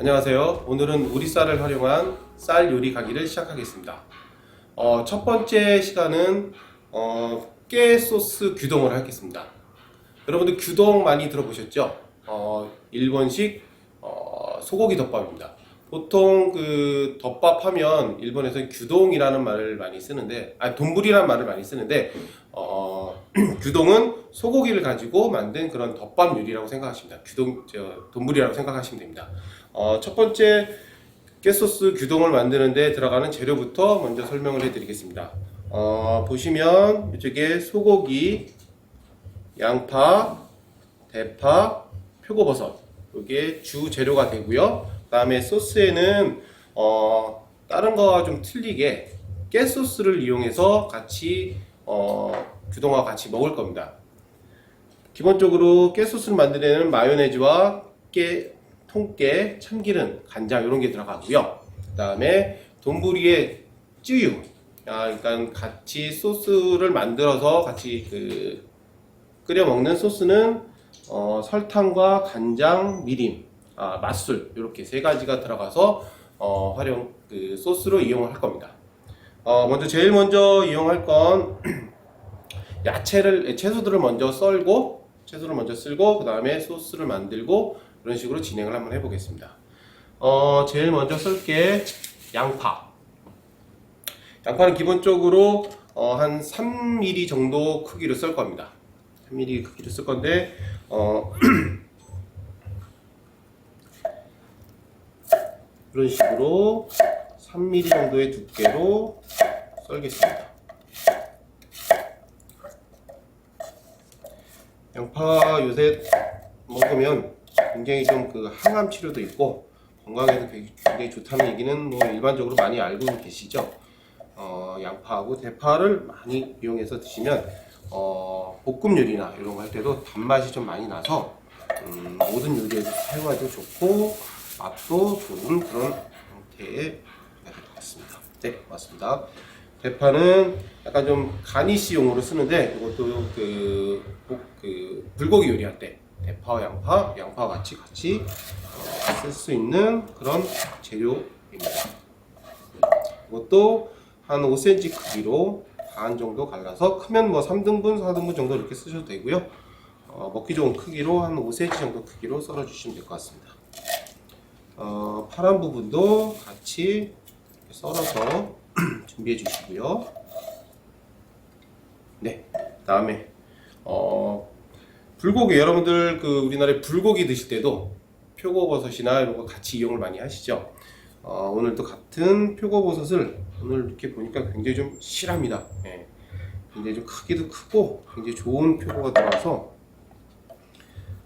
안녕하세요. 오늘은 우리 쌀을 활용한 쌀 요리 강의를 시작하겠습니다. 어, 첫 번째 시간은 어, 깨 소스 규동을 하겠습니다. 여러분들 규동 많이 들어보셨죠? 어, 일본식 어, 소고기 덮밥입니다. 보통 그 덮밥 하면 일본에서 규동이라는 말을 많이 쓰는데, 아니 돈불이라는 말을 많이 쓰는데, 어, 규동은 소고기를 가지고 만든 그런 덮밥 요리라고 생각하십니다. 규동, 저, 돈불이라고 생각하시면 됩니다. 어, 첫 번째 깨소스 규동을 만드는데 들어가는 재료부터 먼저 설명을 해드리겠습니다. 어, 보시면 이쪽에 소고기, 양파, 대파, 표고버섯 이게 주 재료가 되고요. 그다음에 소스에는 어, 다른 거와 좀 틀리게 깨 소스를 이용해서 같이 어, 규동과 같이 먹을 겁니다. 기본적으로 깨 소스를 만드는 마요네즈와 깨, 통깨, 참기름, 간장 이런 게 들어가고요. 그다음에 돈부리에 쯔유, 아, 그러니까 같이 소스를 만들어서 같이 그 끓여 먹는 소스는 어, 설탕과 간장, 미림, 아, 맛술 이렇게 세 가지가 들어가서 어, 활용 그 소스로 이용을 할 겁니다. 어, 먼저 제일 먼저 이용할 건 야채를 채소들을 먼저 썰고 채소를 먼저 쓸고 그 다음에 소스를 만들고 이런 식으로 진행을 한번 해보겠습니다. 어, 제일 먼저 썰게 양파. 양파는 기본적으로 어, 한 3mm 정도 크기로 썰 겁니다. 3mm 크기로 쓸 건데 어, 이런 식으로 3mm 정도의 두께로 썰겠습니다. 양파 요새 먹으면 굉장히 좀 그 항암 치료도 있고 건강에도 굉- 굉장히 좋다는 얘기는 뭐 일반적으로 많이 알고 계시죠. 어, 양파하고 대파를 많이 이용해서 드시면 어, 볶음 요리나 이런 거 할 때도 단맛이 좀 많이 나서 음, 모든 요리에도 사용하기도 좋고 맛도 좋은 그런 형태의 것 같습니다. 네, 맞습니다. 대파는 약간 좀 가니쉬용으로 쓰는데 이것도 그, 볶- 그 불고기 요리할 때 대파와 양파, 양파 같이 같이 쓸 수 있는 그런 재료입니다. 이것도 한 5cm 크기로 반 정도 갈라서 크면 뭐 3등분, 4등분 정도 이렇게 쓰셔도 되고요. 어, 먹기 좋은 크기로 한 5cm 정도 크기로 썰어 주시면 될 것 같습니다. 어, 파란 부분도 같이 썰어서 준비해 주시고요. 네, 다음에 어, 불고기 여러분들 그 우리나라에 불고기 드실 때도 표고버섯이나 이런 거 같이 이용을 많이 하시죠. 어, 오늘도 같은 표고버섯을 오늘 이렇게 보니까 굉장히 좀 실합니다. 예. 굉장히 좀 크기도 크고 굉장히 좋은 표고가 들어와서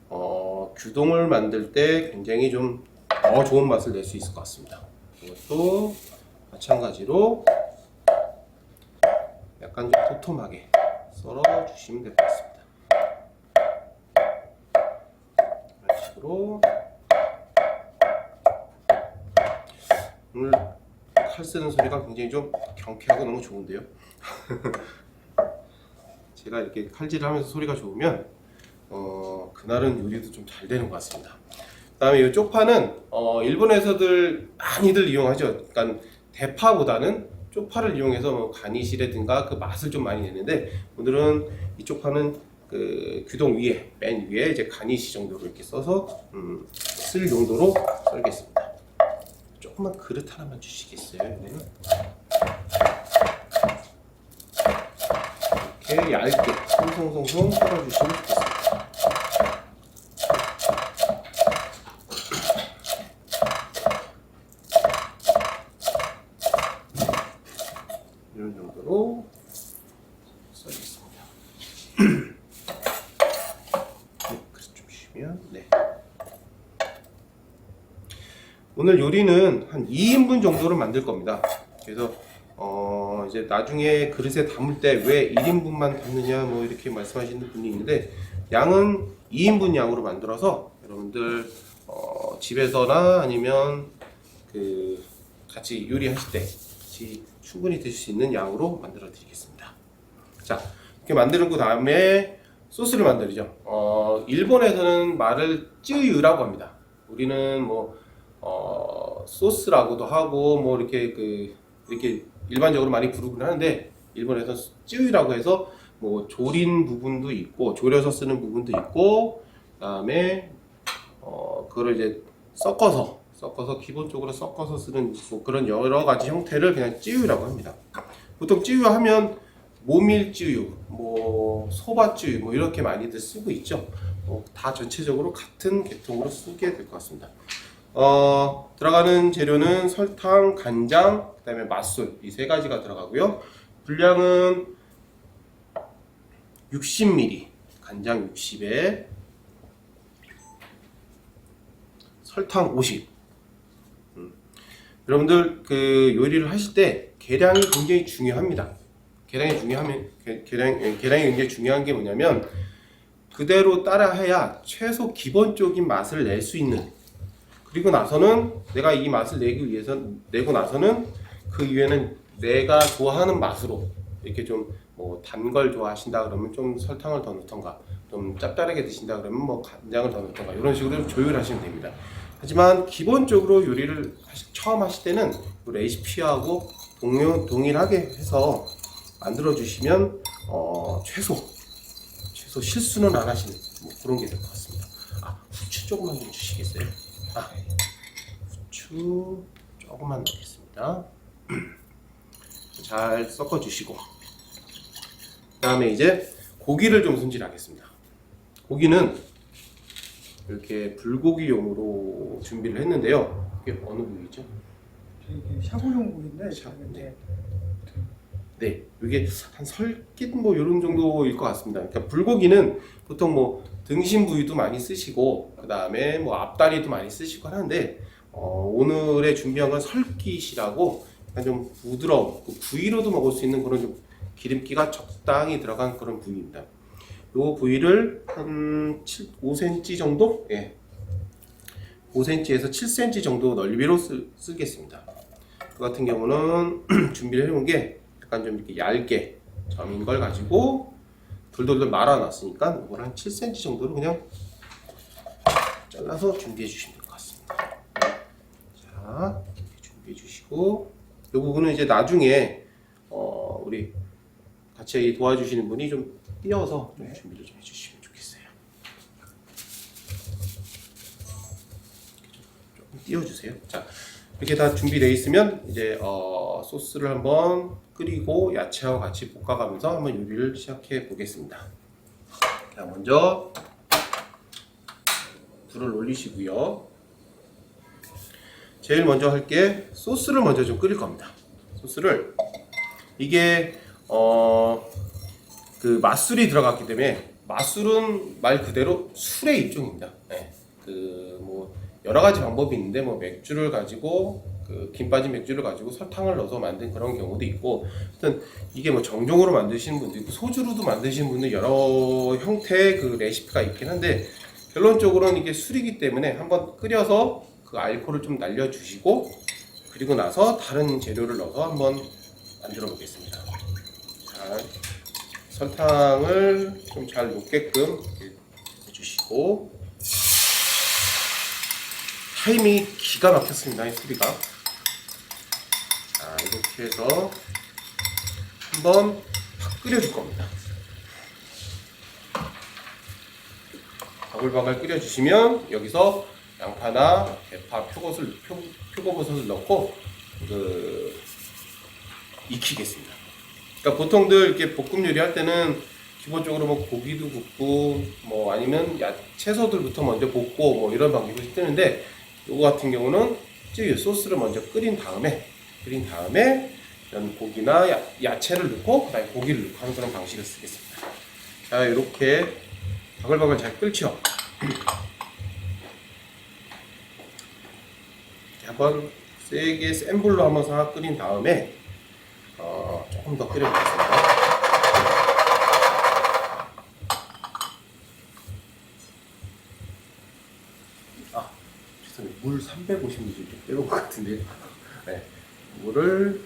어, 규동을 만들 때 굉장히 좀 더 좋은 맛을 낼 수 있을 것 같습니다. 이것도 마찬가지로 약간 좀 도톰하게 썰어 주시면 될 것 같습니다. 식으로 오늘 칼 쓰는 소리가 굉장히 좀 경쾌하고 너무 좋은데요. 제가 이렇게 칼질을 하면서 소리가 좋으면 어, 그날은 요리도 좀 잘 되는 것 같습니다. 그다음에 이 쪽파는 어, 일본에서들 많이들 이용하죠. 그러니까 대파보다는 쪽파를 이용해서 뭐 가니시라든가 그 맛을 좀 많이 내는데 오늘은 이 쪽파는 그 규동 위에 맨 위에 이제 가니시 정도로 이렇게 써서 음, 쓸 용도로 썰겠습니다. 조그만 그릇 하나만 주시겠어요? 이거는? 이렇게 얇게 송송송송 썰어주시면 좋겠습니다. 이런 정도로 썰겠습니다. 네, 그래서 좀 쉬면 네. 오늘 요리는 한 2인분 정도를 만들 겁니다. 그래서 어 이제 나중에 그릇에 담을 때 왜 1인분만 담느냐 뭐 이렇게 말씀하시는 분이 있는데 양은 2인분 양으로 만들어서 여러분들 어 집에서나 아니면 그 같이 요리하실 때 같이 충분히 드실 수 있는 양으로 만들어 드리겠습니다. 자, 이렇게 만드는 그 다음에 소스를 만들죠. 어, 일본에서는 말을 쯔유라고 합니다. 우리는 뭐 어, 소스라고도 하고 뭐 이렇게 그 이렇게 일반적으로 많이 부르긴 하는데 일본에서 찌우라고 해서 뭐 조린 부분도 있고 졸여서 쓰는 부분도 있고 그다음에 어 그거를 이제 섞어서 섞어서 기본적으로 섞어서 쓰는 뭐 그런 여러 가지 형태를 그냥 찌우라고 합니다. 보통 찌우 하면 모밀찌우, 뭐 소바찌우 뭐 이렇게 많이들 쓰고 있죠. 뭐 다 전체적으로 같은 계통으로 쓰게 될 것 같습니다. 어, 들어가는 재료는 설탕, 간장, 그다음에 맛술 이 세 가지가 들어가고요. 분량은 60ml, 간장 60에 설탕 50. 음. 여러분들 그 요리를 하실 때 계량이 굉장히 중요합니다. 계량이 중요하면 계- 계량 예, 계량이 굉장히 중요한 게 뭐냐면 그대로 따라해야 최소 기본적인 맛을 낼 수 있는 그리고 나서는 내가 이 맛을 내기 위해서 내고 나서는 그 이후에는 내가 좋아하는 맛으로 이렇게 좀 뭐 단 걸 좋아하신다 그러면 좀 설탕을 더 넣던가 좀 짭짤하게 드신다 그러면 뭐 간장을 더 넣던가 이런 식으로 조율하시면 됩니다. 하지만 기본적으로 요리를 처음 하실 때는 그 레시피하고 동료, 동일하게 해서 만들어 주시면 어, 최소 최소 실수는 안 하시는 뭐 그런 게 될 것 같습니다. 아 후추 조금만 좀 주시겠어요? 아 후추 조금만 넣겠습니다. 잘 섞어 주시고 그 다음에 이제 고기를 좀 손질하겠습니다. 고기는 이렇게 불고기용으로 준비를 했는데요. 이게 어느 부위죠? 이게 샤브용 고기인데 샤브, 이게 네, 이게 한 설깃 뭐 이런 정도일 것 같습니다. 그러니까 불고기는 보통 뭐 등심 부위도 많이 쓰시고 그 다음에 뭐 앞다리도 많이 쓰시고 하는데 어, 오늘의 준비한 건 설깃이라고 약간 좀 부드러운 그 부위로도 먹을 수 있는 그런 좀 기름기가 적당히 들어간 그런 부위입니다. 요 부위를 한 7, 5cm 정도, 예, 5cm에서 7cm 정도 넓이로 쓰, 쓰겠습니다. 그 같은 경우는 준비를 해놓은 게 약간 좀 이렇게 얇게 점인 걸 가지고 돌돌돌 말아놨으니까 이걸 한 7cm 정도로 그냥 잘라서 준비해 주시면 될 것 같습니다. 자, 이렇게 준비해 주시고 이 부분은 이제 나중에 어, 우리 같이 도와주시는 분이 좀 띄어서 좀 네. 준비를 좀 해주시면 좋겠어요. 조금 띄워주세요. 자, 이렇게 다 준비되어 있으면 이제 어, 소스를 한번 끓이고 야채와 같이 볶아가면서 한번 요리를 시작해 보겠습니다. 자, 먼저 불을 올리시고요. 제일 먼저 할 게 소스를 먼저 좀 끓일 겁니다. 소스를 이게 어 그 맛술이 들어갔기 때문에 맛술은 말 그대로 술의 일종입니다. 그뭐 여러 가지 방법이 있는데 뭐 맥주를 가지고 그 김 빠진 맥주를 가지고 설탕을 넣어서 만든 그런 경우도 있고 하여튼 이게 뭐 정종으로 만드시는 분도 있고 소주로도 만드시는 분들 여러 형태의 그 레시피가 있긴 한데 결론적으로는 이게 술이기 때문에 한번 끓여서 그 알코올을 좀 날려주시고 그리고 나서 다른 재료를 넣어서 한번 만들어 보겠습니다. 자, 설탕을 좀 잘 녹게끔 해주시고 타이밍이 기가 막혔습니다. 이 소리가. 자, 이렇게 해서 한번 팍 끓여줄 겁니다. 바글바글 끓여주시면 여기서 양파나 대파, 표고를, 표, 표고버섯을 넣고 그 익히겠습니다. 그러니까 보통들 이렇게 볶음 요리 할 때는 기본적으로 뭐 고기도 굽고 뭐 아니면 야, 채소들부터 먼저 볶고 뭐 이런 방식으로 뜨는데 요거 같은 경우는 찌 소스를 먼저 끓인 다음에 끓인 다음에 이런 고기나 야, 야채를 넣고 그다음에 고기를 넣고 하는 그런 방식을 쓰겠습니다. 자 이렇게 바글바글 잘 끓죠. 한번 세게 센 불로 한번 싹 끓인 다음에 어, 조금 더 끓여보겠습니다. 아, 죄송해요. 물 350ml 좀 빼놓은 것 같은데. 네, 물을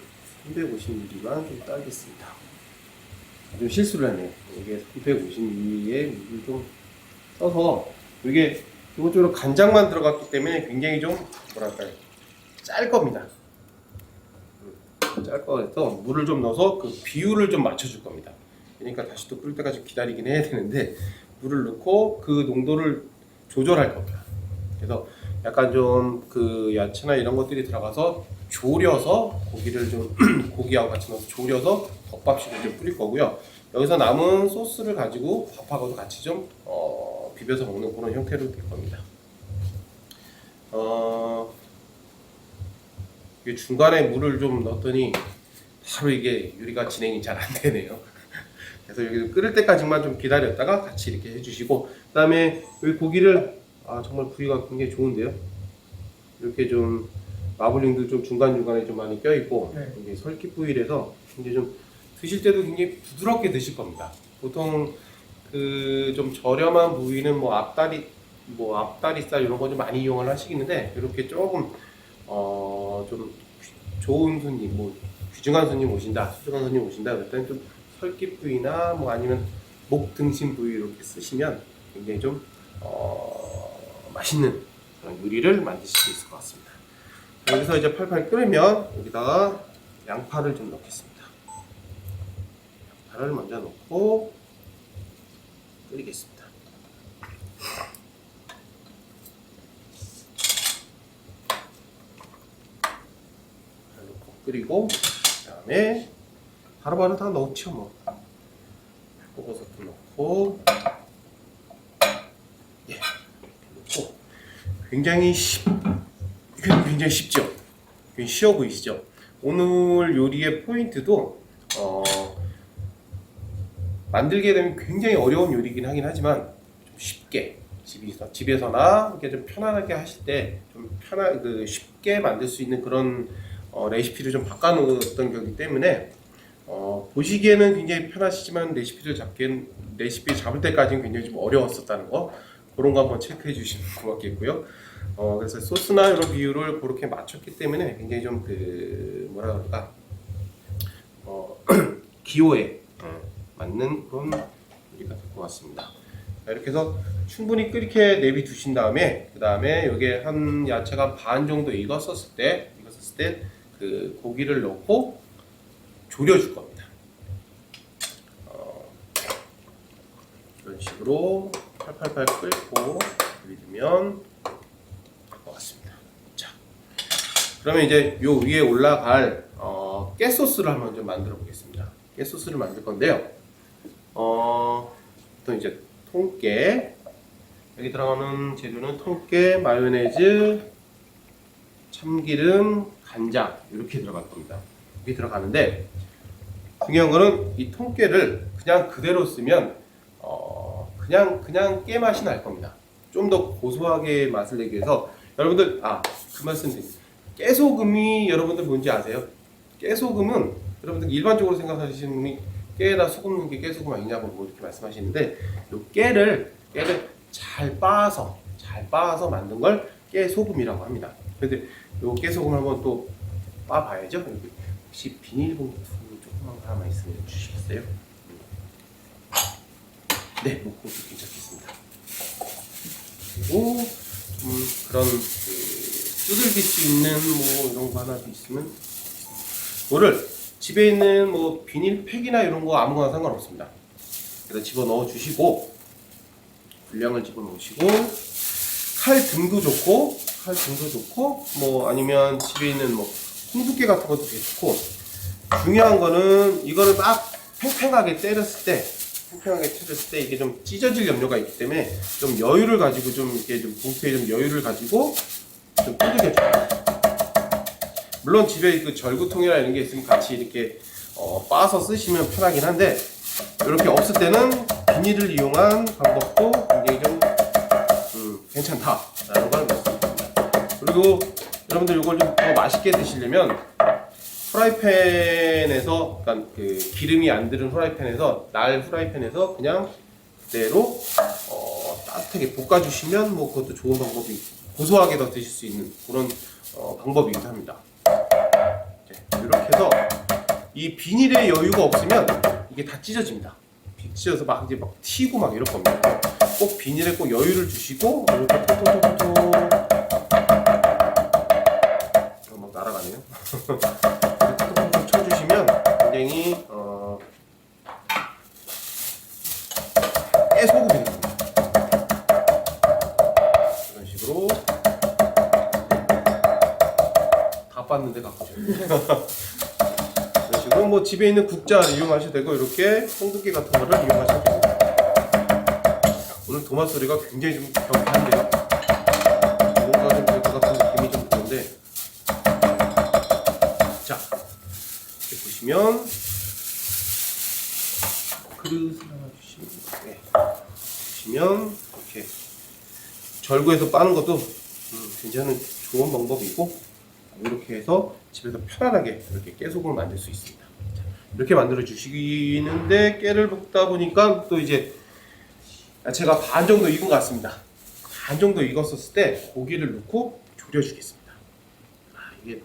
350ml만 좀 따겠습니다. 좀 실수를 했네요. 이게 350ml에 물을 좀 써서 이게 기본적으로 간장만 들어갔기 때문에 굉장히 좀 뭐랄까요 짤 겁니다. 음, 짤 거라서 물을 좀 넣어서 그 비율을 좀 맞춰줄 겁니다. 그러니까 다시 또 끓을 때까지 기다리긴 해야 되는데 물을 넣고 그 농도를 조절할 겁니다. 그래서 약간 좀 그 야채나 이런 것들이 들어가서 졸여서 고기를 좀 고기하고 같이 넣어서 졸여서 덮밥식으로 좀 뿌릴 거고요. 여기서 남은 소스를 가지고 밥하고도 같이 좀 어, 비벼서 먹는 그런 형태로 될 겁니다. 어, 중간에 물을 좀 넣었더니 바로 이게 요리가 진행이 잘 안 되네요. 그래서 여기 끓을 때까지만 좀 기다렸다가 같이 이렇게 해주시고 그다음에 여기 고기를 아 정말 부위가 굉장히 좋은데요. 이렇게 좀 마블링도 좀 중간 중간에 좀 많이 껴 있고 네. 이게 설기 부위라서 굉장히 좀 드실 때도 굉장히 부드럽게 드실 겁니다. 보통 그 좀 저렴한 부위는 뭐 앞다리 뭐 앞다리살 이런 거 좀 많이 이용을 하시겠는데 이렇게 조금 어 좀 좋은 손님 뭐 귀중한 손님 오신다 소중한 손님 오신다 그럴 때는 좀 설기 부위나 뭐 아니면 목 등심 부위 이렇게 쓰시면 굉장히 좀 어, 맛있는 그런 요리를 만드실 수 있을 것 같습니다. 여기서 이제 팔팔 끓으면 여기다가 양파를 좀 넣겠습니다. 양파를 먼저 넣고 끓이겠습니다. 잘 넣고 끓이고 그다음에 바로바로 다 넣죠 뭐. 버섯도 넣고 예 넣고 굉장히 쉽 굉장히 쉽죠. 굉장히 쉬워 보이시죠? 오늘 요리의 포인트도 어, 만들게 되면 굉장히 어려운 요리긴 하긴 하지만 좀 쉽게 집에서 집에서나 이렇게 좀 편안하게 하실 때 좀 편한 그 쉽게 만들 수 있는 그런 어, 레시피를 좀 바꿔놓았던 거기 때문에 어, 보시기에는 굉장히 편하시지만 레시피를 잡기엔 레시피 잡을 때까지는 굉장히 좀 어려웠었다는 거 그런 거 한번 체크해 주시면 고맙겠고요. 어, 그래서 소스나 이런 비율을 그렇게 맞췄기 때문에 굉장히 좀 그 뭐라 그럴까 어, 기호에 어, 맞는 그런 요리가 될 것 같습니다. 자, 이렇게 해서 충분히 끓게 내비 두신 다음에 그 다음에 여기에 한 야채가 반 정도 익었었을 때 익었을 때 그 고기를 넣고 졸여 줄 겁니다. 어, 이런 식으로 팔팔팔 끓고 들이면 될것 같습니다. 자, 그러면 이제 요 위에 올라갈 어, 깨소스를 한번 좀 만들어 보겠습니다. 깨소스를 만들 건데요. 어, 또 이제 통깨 여기 들어가는 재료는 통깨, 마요네즈, 참기름, 간장 이렇게 들어갈 겁니다. 이렇게 들어가는데 중요한 거는 이 통깨를 그냥 그대로 쓰면 어, 그냥 그냥 깨 맛이 날 겁니다. 좀 더 고소하게 맛을 내기 위해서 여러분들 아 그 말씀 드립니다. 깨소금이 여러분들 뭔지 아세요? 깨소금은 여러분들 일반적으로 생각하시는 분이 깨에다 소금 넣은 게 깨소금 아니냐고 뭐 이렇게 말씀하시는데 요 깨를 깨를 잘 빻아서 잘 빻아서 만든 걸 깨소금이라고 합니다. 근데 요 깨소금 한번 또 빻아봐야죠. 혹시 비닐봉투 조그만 거 하나 있으면 주시겠어요? 네, 뭐 그것도 괜찮겠습니다. 그리고 좀 그런 그 두들길 수 있는 뭐 이런 거 하나 있으면 뭐를 집에 있는 뭐 비닐팩이나 이런 거 아무거나 상관없습니다. 그래서 집어 넣어 주시고 분량을 집어 넣으시고 칼 등도 좋고 칼 등도 좋고 뭐 아니면 집에 있는 뭐 홍두깨 같은 것도 좋고 중요한 거는 이거를 막 팽팽하게 때렸을 때 팽팽하게 때렸을 때 이게 좀 찢어질 염려가 있기 때문에 좀 여유를 가지고 좀 이렇게 좀 봉투에 좀 여유를 가지고 좀 두들겨줘요. 물론 집에 그 절구통이나 이런 게 있으면 같이 이렇게 어, 빻아서 쓰시면 편하긴 한데 이렇게 없을 때는 비닐을 이용한 방법도 굉장히 좀 음, 괜찮다라는 걸 말씀드립니다. 그리고 여러분들 이걸 좀 더 맛있게 드시려면 프라이팬에서 그러니까 그 기름이 안 들은 프라이팬에서 날 프라이팬에서 그냥 그대로 어, 따뜻하게 볶아주시면 뭐 그것도 좋은 방법이 고소하게 더 드실 수 있는 그런 어, 방법이기도 합니다. 네, 이렇게 해서 이 비닐에 여유가 없으면 이게 다 찢어집니다. 찢어서 막 이제 막 튀고 막 이럴 겁니다. 꼭 비닐에 꼭 여유를 주시고 이렇게 톡톡톡톡 어, 막 날아가네요. 집에 있는 국자를 이용하셔도 되고 이렇게 홍두깨 같은 거를 이용하셔도 됩니다. 오늘 도마 소리가 굉장히 좀 경쾌한데요. 뭔가 좀 될 것 같은 느낌이 좀 드는데 자 이렇게 보시면 그릇을 하나 주시면 네. 보시면 이렇게 절구해서 빠는 것도 음, 괜찮은 좋은 방법이고 이렇게 해서 집에서 편안하게 이렇게 깨소금을 만들 수 있습니다. 자, 이렇게 만들어 주시는데 깨를 볶다 보니까 또 이제 야채가 반 정도 익은 것 같습니다. 반 정도 익었을 때 고기를 넣고 졸여주겠습니다. 아, 이게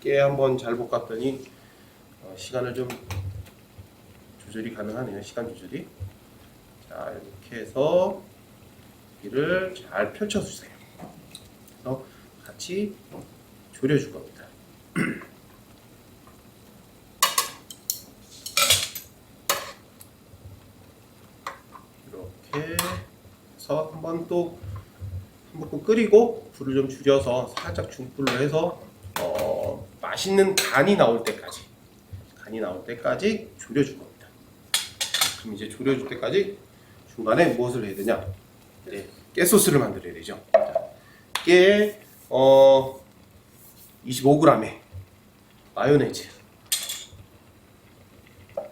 깨 한번 잘 볶았더니 어, 시간을 좀 조절이 가능하네요. 시간 조절이. 자 이렇게 해서 고기를 잘 펼쳐주세요. 그래서 같이 졸여줄 겁니다. 이렇게 해서 한번 또 한번 또 끓이고 불을 좀 줄여서 살짝 중불로 해서 어, 맛있는 간이 나올 때까지 간이 나올 때까지 졸여줄 겁니다. 그럼 이제 졸여줄 때까지 중간에 무엇을 해야 되냐? 네, 깨소스를 만들어야 되죠. 자, 깨 어, 25g에 마요네즈.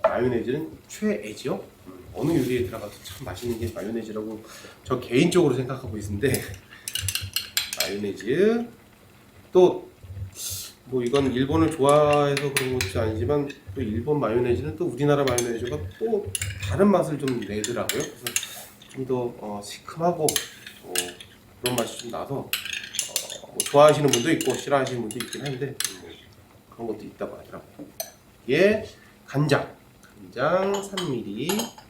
마요네즈는 최애죠. 음, 어느 요리에 들어가도 참 맛있는 게 마요네즈라고 저 개인적으로 생각하고 있는데 마요네즈 또 뭐 이건 일본을 좋아해서 그런 것도 아니지만 또 일본 마요네즈는 또 우리나라 마요네즈가 또 다른 맛을 좀 내더라고요. 그래서 좀더 어, 시큼하고 어, 그런 맛이 좀 나서 어, 뭐 좋아하시는 분도 있고 싫어하시는 분도 있긴 한데 음, 뭐 그런 것도 있다고 하더라고요. 예, 간장, 간장 3ml,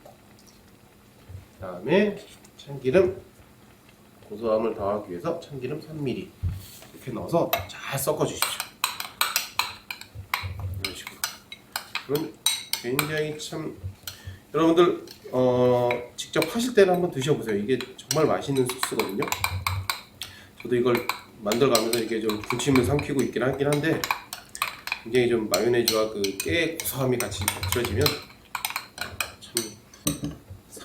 그 다음에 참기름 고소함을 더하기 위해서 참기름 3ml 이렇게 넣어서 잘 섞어 주십시오. 이런 식으로. 그럼 굉장히 참 여러분들 어, 직접 하실 때는 한번 드셔보세요. 이게 정말 맛있는 소스거든요. 저도 이걸 만들어가면서 이게 좀 군침을 삼키고 있긴 하긴 한데 굉장히 좀 마요네즈와 그 깨의 고소함이 같이 겹쳐지면 참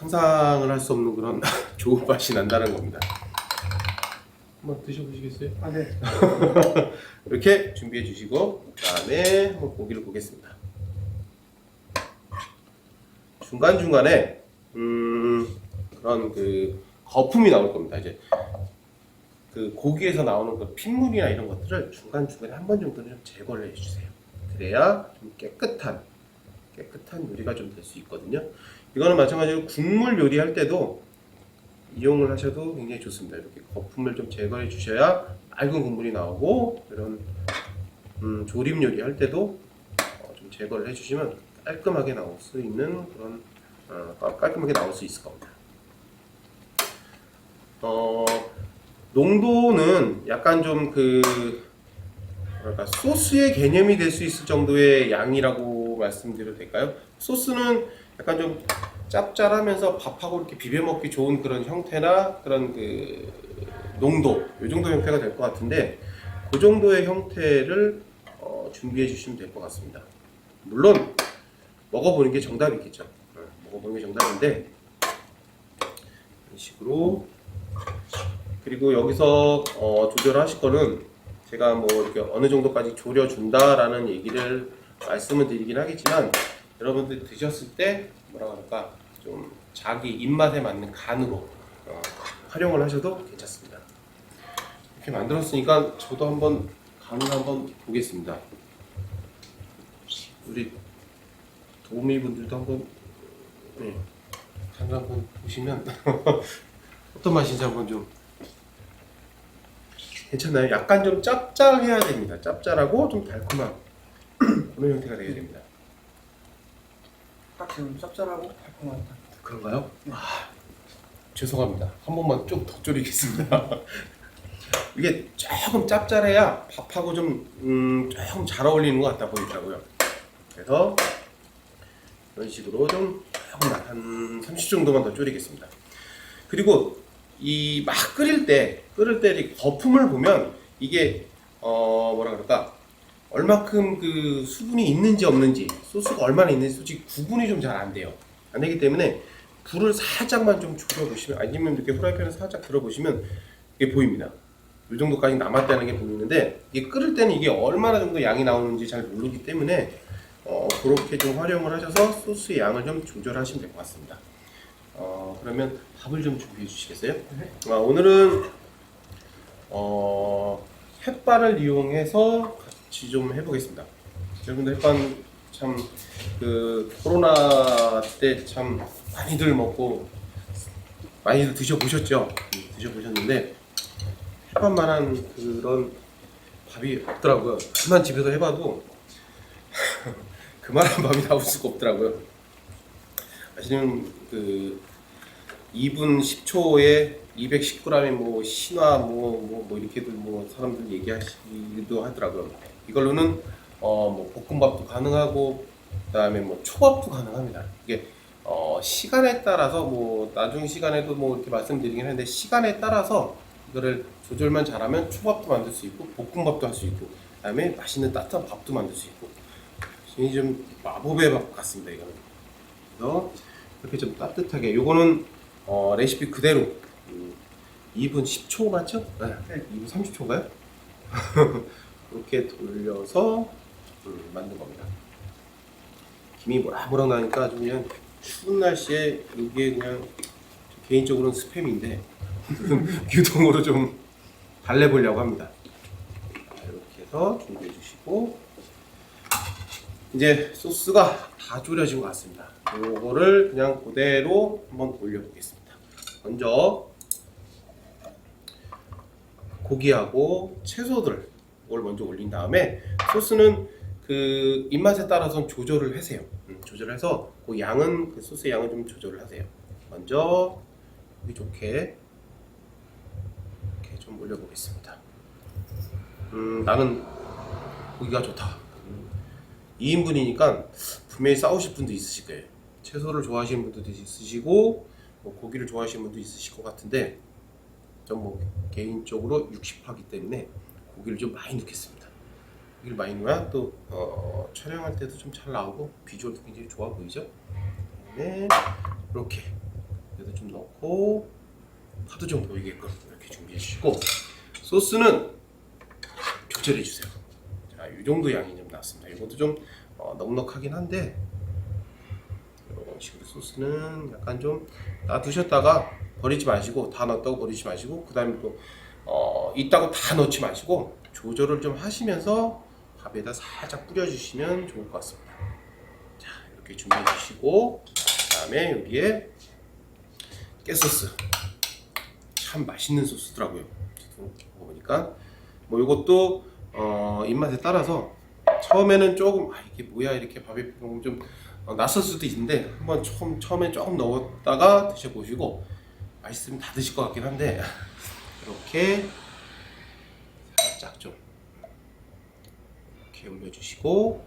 상상을 할 수 없는 그런 좋은 맛이 난다는 겁니다. 한번 드셔보시겠어요? 아, 네. 이렇게 준비해 주시고 그다음에 한번 고기를 보겠습니다. 중간 중간에 음, 그런 그 거품이 나올 겁니다. 이제 그 고기에서 나오는 그 핏물이나 이런 것들을 중간 중간에 한 번 정도는 좀 제거를 해주세요. 그래야 좀 깨끗한 깨끗한 요리가 좀 될 수 있거든요. 이거는 마찬가지로 국물 요리할 때도 이용을 하셔도 굉장히 좋습니다. 이렇게 거품을 좀 제거해 주셔야 맑은 국물이 나오고 이런 음, 조림 요리 할 때도 어, 좀 제거를 해주시면 깔끔하게 나올 수 있는 그런 어, 깔- 깔끔하게 나올 수 있을 겁니다. 어, 농도는 약간 좀 그 뭐랄까 소스의 개념이 될 수 있을 정도의 양이라고 말씀드려도 될까요? 소스는 약간 좀 짭짤하면서 밥하고 이렇게 비벼 먹기 좋은 그런 형태나 그런 그 농도 이 정도 형태가 될 것 같은데 그 정도의 형태를 어, 준비해 주시면 될 것 같습니다. 물론 먹어보는 게 정답이겠죠. 어, 먹어보는 게 정답인데 이런 식으로 그리고 여기서 어, 조절하실 거는 제가 뭐 이렇게 어느 정도까지 졸여준다라는 얘기를 말씀을 드리긴 하겠지만 여러분들 드셨을 때 뭐라 그럴까 좀 자기 입맛에 맞는 간으로 어, 활용을 하셔도 괜찮습니다. 이렇게 만들었으니까 저도 한번 간을 한번 보겠습니다. 우리 도우미 분들도 한번 네, 간을 한번 보시면 어떤 맛인지 한번 좀 괜찮나요? 약간 좀 짭짤해야 됩니다. 짭짤하고 좀 달콤한 그런 형태가 되어야 됩니다. 딱 지금 짭짤하고 달콤하다. 그런가요? 아, 죄송합니다. 한 번만 좀 더 졸이겠습니다. 이게 조금 짭짤해야 밥하고 좀 음, 조금 잘 어울리는 것 같다 보이더라고요. 그래서 이런 식으로 좀 조금 한 30 정도만 더 졸이겠습니다. 그리고 이 막 끓일 때 끓일 때 이 거품을 보면 이게 어 뭐라 그럴까 얼마큼 그 수분이 있는지 없는지 소스가 얼마나 있는지 솔직히 구분이 좀 잘 안 돼요. 안 되기 때문에 불을 살짝만 좀 줄여보시면 아니면 이렇게 프라이팬을 살짝 들어보시면 이게 보입니다. 이 정도까지 남았다는 게 보이는데 이게 끓을 때는 이게 얼마나 정도 양이 나오는지 잘 모르기 때문에 어, 그렇게 좀 활용을 하셔서 소스의 양을 좀 조절하시면 될 것 같습니다. 어, 그러면 밥을 좀 준비해 주시겠어요? 아, 오늘은 어, 햇반을 이용해서 좀 해보겠습니다. 여러분들 햇반 참그 코로나 때 참 많이들 먹고 많이들 드셔보셨죠? 음, 드셔보셨는데 햇반만한 그런 밥이 없더라고요. 한만 집에서 해봐도 그만한 밥이 나올 수가 없더라고요. 아시는 그 2분 10초에 210g의 뭐 신화 뭐뭐 뭐 이렇게들 뭐 사람들 얘기하시기도 하더라고요. 이걸로는 어뭐 볶음밥도 가능하고 그다음에 뭐 초밥도 가능합니다. 이게 어 시간에 따라서 뭐 나중 시간에도 뭐 이렇게 말씀드리긴 하는데 시간에 따라서 이거를 조절만 잘하면 초밥도 만들 수 있고 볶음밥도 할 수 있고 그다음에 맛있는 따뜻한 밥도 만들 수 있고 굉장히 좀 마법의 밥 같습니다 이거는. 그래서 이렇게 좀 따뜻하게 요거는 어, 레시피 그대로 음, 2분 10초 맞죠? 네. 네. 2분 30초인가요? 이렇게 돌려서 음, 만든 겁니다. 김이 모락모락 나니까 아주 그냥 추운 날씨에 이게 그냥 개인적으로는 스팸인데 유동으로 좀 달래보려고 합니다. 자, 이렇게 해서 준비해 주시고 이제 소스가 다 졸여진 것 같습니다. 요거를 그냥 그대로 한번 올려보겠습니다. 먼저 고기하고 채소들 을 먼저 올린 다음에 소스는 그 입맛에 따라서 조절을 하세요. 음, 조절해서 그 양은 그 소스의 양을 좀 조절을 하세요. 먼저 여기 좋게 이렇게 좀 올려보겠습니다. 음, 나는 고기가 좋다. 2인분이니까 분명히 싸우실 분도 있으실 거예요. 채소를 좋아하시는 분도 있으시고 뭐 고기를 좋아하시는 분도 있으실 것 같은데 전 뭐 개인적으로 육식파기 때문에 고기를 좀 많이 넣겠습니다. 고기를 많이 넣어야 또 어, 촬영할 때도 좀 잘 나오고 비주얼도 굉장히 좋아 보이죠? 네, 이렇게 그래도 좀 넣고 파도 좀 보이게끔 이렇게 준비해 주시고 소스는 조절해 주세요. 자, 이 정도 양이 좀 나왔습니다. 이것도 좀 어, 넉넉하긴 한데 이런 식으로 소스는 약간 좀 놔두셨다가 버리지 마시고 다 넣었다고 버리지 마시고 그 다음에 또 어, 있다고 다 넣지 마시고 조절을 좀 하시면서 밥에다 살짝 뿌려주시면 좋을 것 같습니다. 자 이렇게 준비해 주시고 그 다음에 여기에 깨소스 참 맛있는 소스더라고요. 먹어보니까 뭐 이것도 어, 입맛에 따라서 처음에는 조금 아 이게 뭐야 이렇게 밥에 좀 어, 낯설 수도 있는데 한번 처음 처음에 조금 넣었다가 드셔보시고 맛있으면 다 드실 것 같긴 한데 이렇게 살짝 좀 이렇게 올려주시고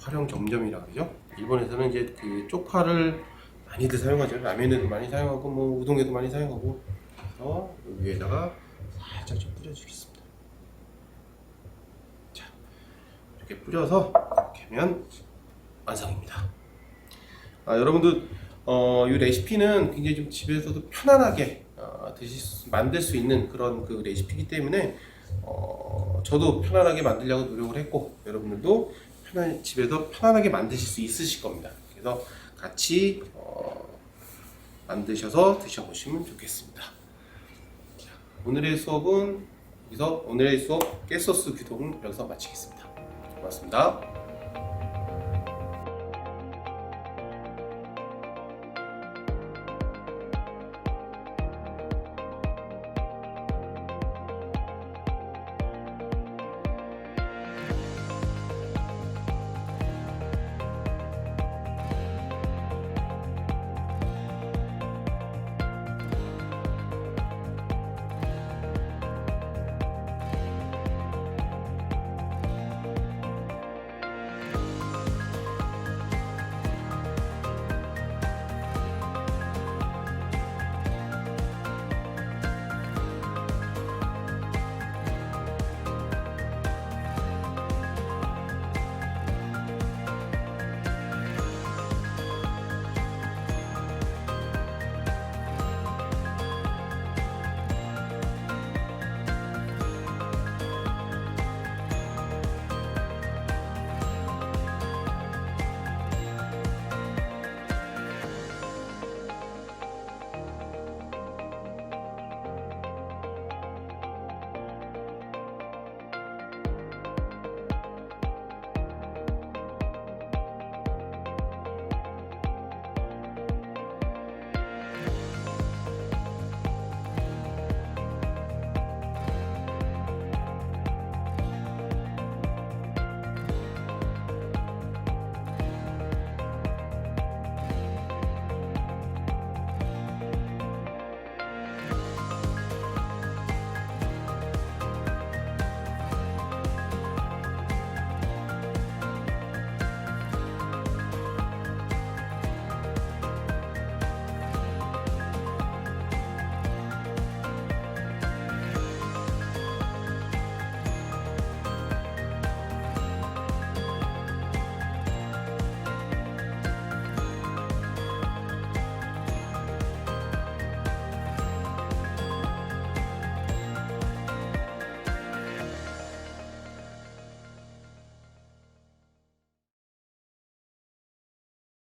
활용 점점이라 그러죠. 일본에서는 이제 그 쪽파를 많이들 사용하죠. 라면에도 많이 사용하고 뭐 우동에도 많이 사용하고 그래서 위에다가 살짝 좀 뿌려주겠습니다. 자 이렇게 뿌려서 이렇게 하면 완성입니다. 아, 여러분들 어, 이 레시피는 굉장히 좀 집에서도 편안하게 어, 드실 수, 만들 수 있는 그런 그 레시피이기 때문에 어, 저도 편안하게 만들려고 노력을 했고 여러분들도 편안 집에서 편안하게 만드실 수 있으실 겁니다. 그래서 같이 어, 만드셔서 드셔보시면 좋겠습니다. 자, 오늘의 수업은 여기서 오늘의 수업 깨소스 규동 여기서 마치겠습니다. 고맙습니다.